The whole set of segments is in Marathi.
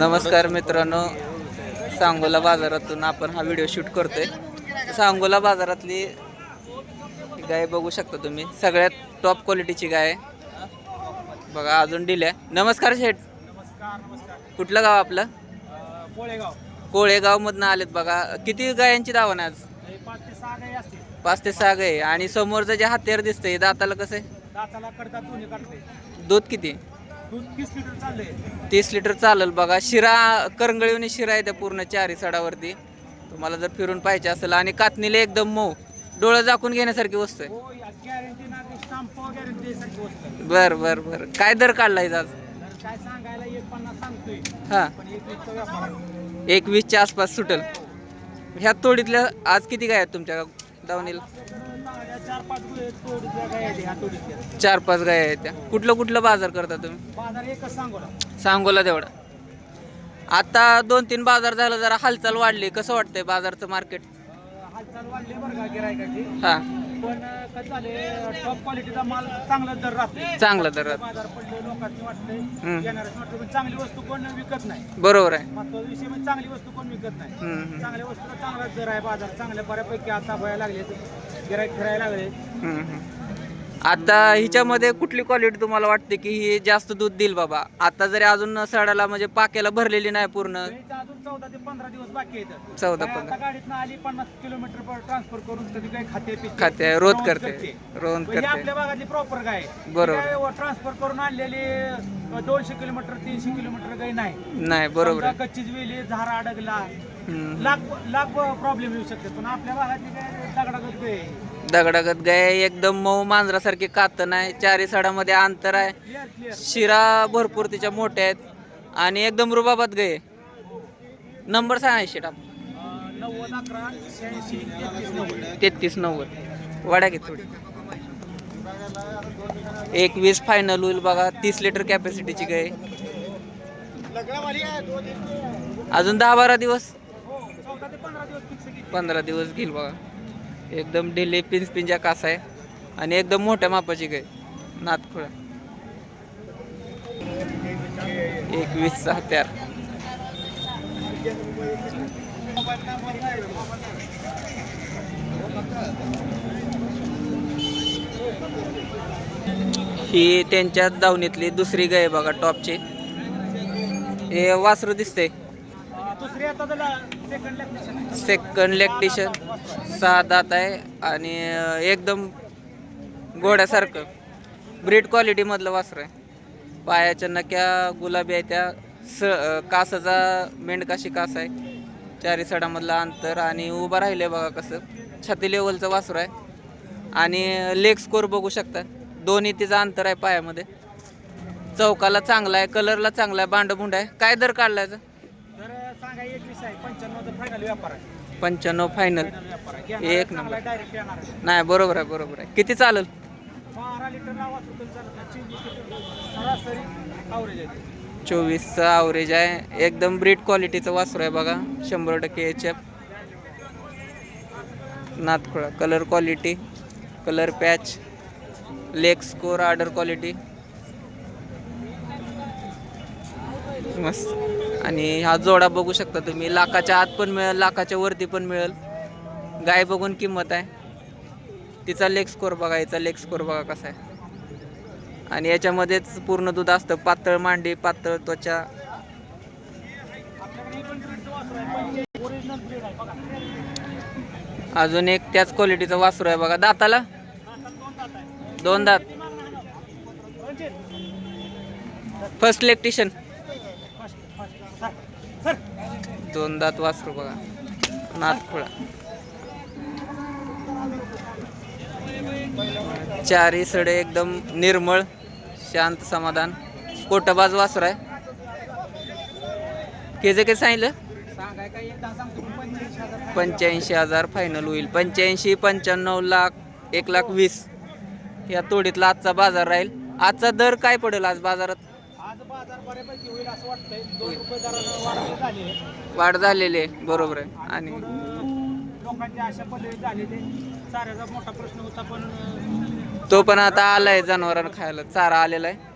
नमस्कार मित्रांनो सांगोला बाजारातून आपण हा व्हिडिओ शूट करतोय. सांगोला बाजारातली गाय बघू शकता तुम्ही. सगळ्यात टॉप क्वालिटीची गाय आहे. बघा अजून दिल्या नमस्कार शेठ. कुठलं गाव आपलं? कोळेगावमधनं आलेत बघा. किती गायांची दावण आहे आज? पाच ते सहा गाय. आणि समोरचं जे हत्यार दिसतंय दाताला कसं आहे? दूध किती? तीस लिटर चालेल बघा. शिरा करंगळीवनी शिरा आहे त्या पूर्ण चारी सडावरती. तुम्हाला जर फिरून पाहिजे असेल आणि कातणीला एकदम मऊ. डोळं झाकून घेण्यासारखी वस्तू आहे. बर बर बर. काय दर काढलाय आज? काय हा. पण एक वीसचा व्यापार आहे. एक वीसच्या आसपास सुटेल. ह्या तोडीतल्या आज किती गाय आहेत तुमच्या दावणीला? चार पाच चार पाच गाय आहेत त्या. कुठलं कुठलं बाजार करता तुम्ही? बाजार एकच सांगोला. तेवढा. आता दोन तीन बाजार झालं जरा हालचाल वाढली. कसं वाटतंय बाजारचं मार्केट? हालचाल वाढली बरं का गिरायकाची हा. पण अ, कसं झाले टॉप क्वालिटीचा माल चांगला दर राहतो चांगला दर बाजार पडले लोकांनी वाटतंय हम्म. घेणाऱ्याच वाटतं पण चांगली वस्तू कोण विकत नाही. बरोबर आहे. महत्त्वाचा विषय म्हणजे चांगली वस्तू कोण विकत नाही. हम्म, हम्म, चांगल्या वस्तूला चांगलाच दर आहे बाजार. चांगल्या बऱ्यापैकी आता व्हायला लागले गिराईक फिरायला लागले. हम्म, हम्म. आता हिच्यामध्ये कुठली क्वालिटी तुम्हाला वाटते की ही जास्त दूध देईल बाबा? आता जरी अजून सडाला म्हणजे पाक्याला भरलेली नाही पूर्ण. अजून चौदा ते पंधरा दिवस बाकी आहेत. चौदा पंधरा. आता गाडीतनं आली पन्नास किलोमीटर ट्रान्सफर करून कधी काही खाते पिते. खाते रोध करते. रोध पण ही करते. आपल्या भागातली प्रॉपर गाय बरोबर. ट्रान्सफर करून आणलेली अ, दोनशे किलोमीटर तीनशे किलोमीटर गाय नाही. नाही बरोबर समजा आहे. कच्चीच वेली झारा हम्म. लाख लाख प्रॉब्लेम येऊ शकते. पण आपल्या भागातली काय आहे. दगडागत गाय एकदम मऊ मांजरासारखी कातन आहे. चारी साडामध्ये अंतर आहे. शिरा भरपूर तिच्या मोठ्या आहेत. आणि एकदम रुबाबात गाय नंबर सांगा ऐंशी आपण तेहतीस नव्वद. वाड्या घे थोडी. एकवीस फायनल होईल बघा. तीस लिटर कॅपॅसिटीची गाय अजून दहा बारा दिवस. पंधरा दिवस घेईल बघा. एकदम डेली पिंजपिंजा कासा आहे. आणि एकदम मोठ्या मापाची गाय. नातखुळा. एकवीस सहा त्यार ही त्यांच्या दावणीतली दुसरी गाय आहे बघा टॉपची. हे वासरू दिसते सेकंड लॅक्टेशन सहा दात आहे आणि एकदम गोड्यासारखं ब्रीड क्वालिटीमधलं वासर आहे. पायाच्या नक्या गुलाबी आहे त्या. स कासाचा मेंढकाशी कास आहे. चारी सडामधलं अंतर आणि उभं राहिलं आहे बघा कसं. छाती लेवलचं वासर आहे. आणि लेग स्कोर बघू शकता. दोन्ही तिचं अंतर आहे पायामध्ये. चौकाला चांगला आहे कलरला चांगला आहे बांडभुंड आहे. काय दर काढलायचं? पंच्याण्णव फायनल एक नंबर. नाही बरोबर आहे बरोबर आहे. किती चालेल? आवरेज चोवीसचं ॲव्हरेज आहे. एकदम ब्रीड क्वालिटीचं वासरू आहे बघा. शंभर टक्के H F नातखोळा. Colour quality colour patch leg score order quality मस्त. आणि हा जोडा बघू शकता तुम्ही. लाखाच्या आत पण मिळेल लाखाच्या वरती पण मिळेल. गाय बघून किंमत आहे. तिचा लेग स्कोर बघा याचा लेग स्कोर बघा कसा आहे. आणि याच्यामध्येच पूर्ण दूध असतं. पातळ मांडी पातळ त्वचा. अजून एक त्याच क्वालिटीचा वासरू आहे बघा. दाताला? दोन दात. First electrician first, first. Sir, sir. दोन दात वासरू बघा. नाथखुळा चारी सडे एकदम निर्मळ शांत समाधान. कोटबाज वासर आहे. केजे काय सांगितलं? पंच्याऐंशी हजार फायनल होईल. पंच्याऐंशी पंच्याण्णव लाख एक लाख वीस. या तोडीतला आजचा बाजार राहील. आजचा दर काय पडेल आज बाजारात? बाजार बऱ्यापैकी होईल असं वाटतंय. दोन रुपये दरानं वाढ झाली आहे. वाढ झालेली आहे. बरोबर आहे. आणि लोकांची आशा पडली झाली ते चाऱ्याचा मोठा प्रश्न होता पण तो पण आता आलाय जनावरांना खायला. चारा आलेला आहे.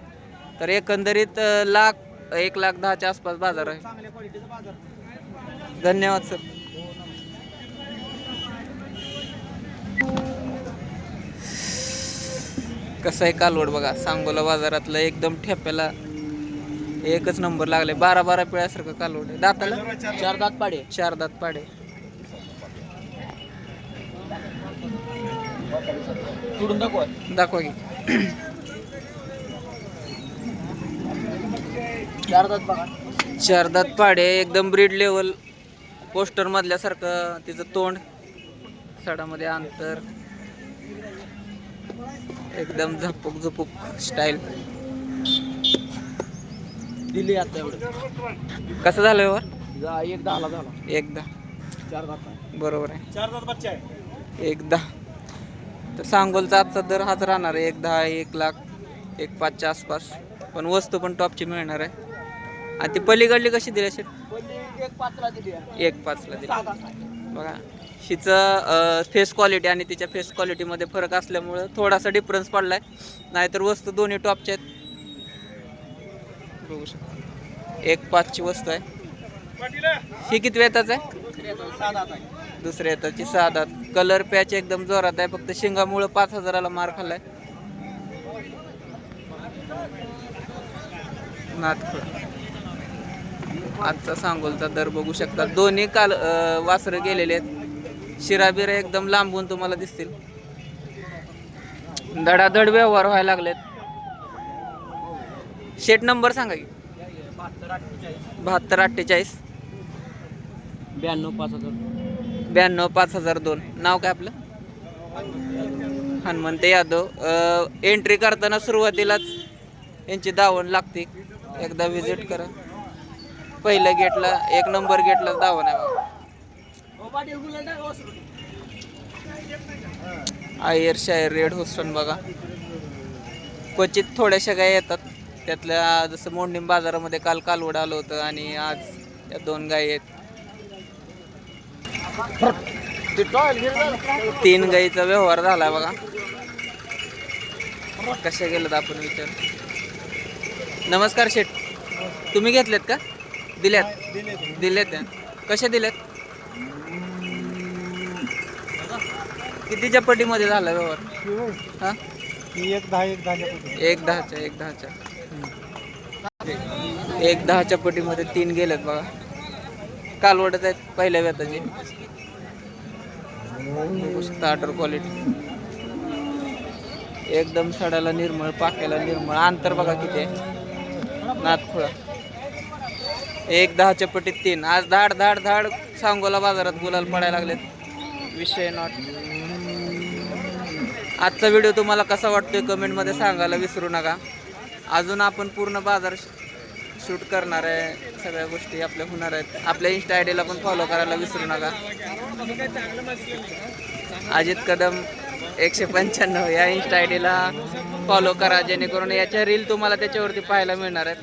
तर एकंदरीत लाख एक लाख दहाच्या आसपास बाजार आहे. चांगल्या क्वालिटीचा बाजार. धन्यवाद सर. कसं आहे कालवड बघा. सांगोला बाजारातलं एकदम ठेप्याला एकच नंबर लागले बारा बारा पिळ्यासारखं कालवड आहे दाताला चार दात पाडे. चार दात पाडे. तुडून दाखवा. दाखवा की. चार दात बघा चार दात पाडे. एकदम ब्रीड लेवल पोस्टर मधल्यासारखं तिचं तोंड. सडामध्ये अंतर. एकदम झपूक झुपूक स्टाईल दिली आता एवढं. कसं झालं वर? जा एक दहाला झाला. एकदा. चार दात बरोबर आहे. चार दात बच्चा आहे. एकदा. तर सांगोलचा आजचा दर हाच राहणार आहे. एक दहा एक लाख एक पाचच्या आसपास. पण वस्तू पण टॉपची मिळणार आहे. आणि ती पलीकडली कशी दिली असेल? एक पाचला दिली आहे. एक पाचला दिली. आहे. बघा. हिचं फेस क्वालिटी आणि तिच्या फेस क्वालिटीमध्ये फरक असल्यामुळं थोडासा डिफरन्स पडलाय. नाहीतर वस्तू दोन्ही टॉपच्या आहेत. बघू शकता. एक पाचची वस्तू आहे. ही किती वेताच आहे? दुसऱ्या येताची सहा दात कलर पॅच एकदम जोरात आहे. फक्त शिंगामुळं पाच हजाराला मार खाल्लाय. नाथखोळ आजचा सांगोलचा दर बघू शकता. दोन्ही काल वासरं गेलेले आहेत. शिराबिरा एकदम लांबून तुम्हाला दिसतील. धडाधड व्यवहार व्हायला लागलेत. शेट नंबर सांगा की. बहात्तर अठ्ठेचाळीस. ब्याण्णव पाच हजार ब्याण्णव पाच हजार दोन. नाव काय आपलं? हनुमंत यादव. एंट्री करताना सुरुवातीलाच यांची दावण लागते. एकदा व्हिजिट करा. पहिल्या गेटला एक नंबर गेटला दावण आहे बघा. आयर शायर रेड होस्टन बघा. क्वचित थोड्याशा गाय येतात. त्यातल्या जसं मोंडीम बाजारामध्ये काल कालवड आलं होतं आणि आज त्या दोन गायी आहेत. तीन गाईचा व्यवहार झाला बघा. कशा गेलेत आपण विचार. नमस्कार शेठ. तुम्ही घेतलेत का? दिल्यात. दिलेत. कशा दिल्यात? कितीच्या पटीमध्ये झाला व्यवहार? हा? एक दहा एक दहा एक दहाच्या एक दहाच्या. एक दहाच्या पटीमध्ये तीन गेलेत बघा. कालवडत आहेत पहिल्या व्यताचे. स्टार्टर क्वालिटी एकदम सडाला निर्मळ पाक्याला निर्मळ. अंतर बघा किती आहे. नातखुळा एक दहाच्या पटीत तीन. आज धाड धाड धाड सांगोला बाजारात गुलाल पडायला लागलेत. विषय नॉट आजचा व्हिडिओ तुम्हाला कसा वाटतोय कमेंटमध्ये सांगायला विसरू नका. अजून आपण पूर्ण बाजार शूट करणार आहे सगळ्या गोष्टी आपल्या होणार आहेत. आपल्या इन्स्टा आय डीला पण फॉलो करायला विसरू नका. अजित कदम एकशे पंच्याण्णव या इन्स्टा आय डीला फॉलो करा जेणेकरून याच्या रील तुम्हाला त्याच्यावरती पाहायला मिळणार आहेत.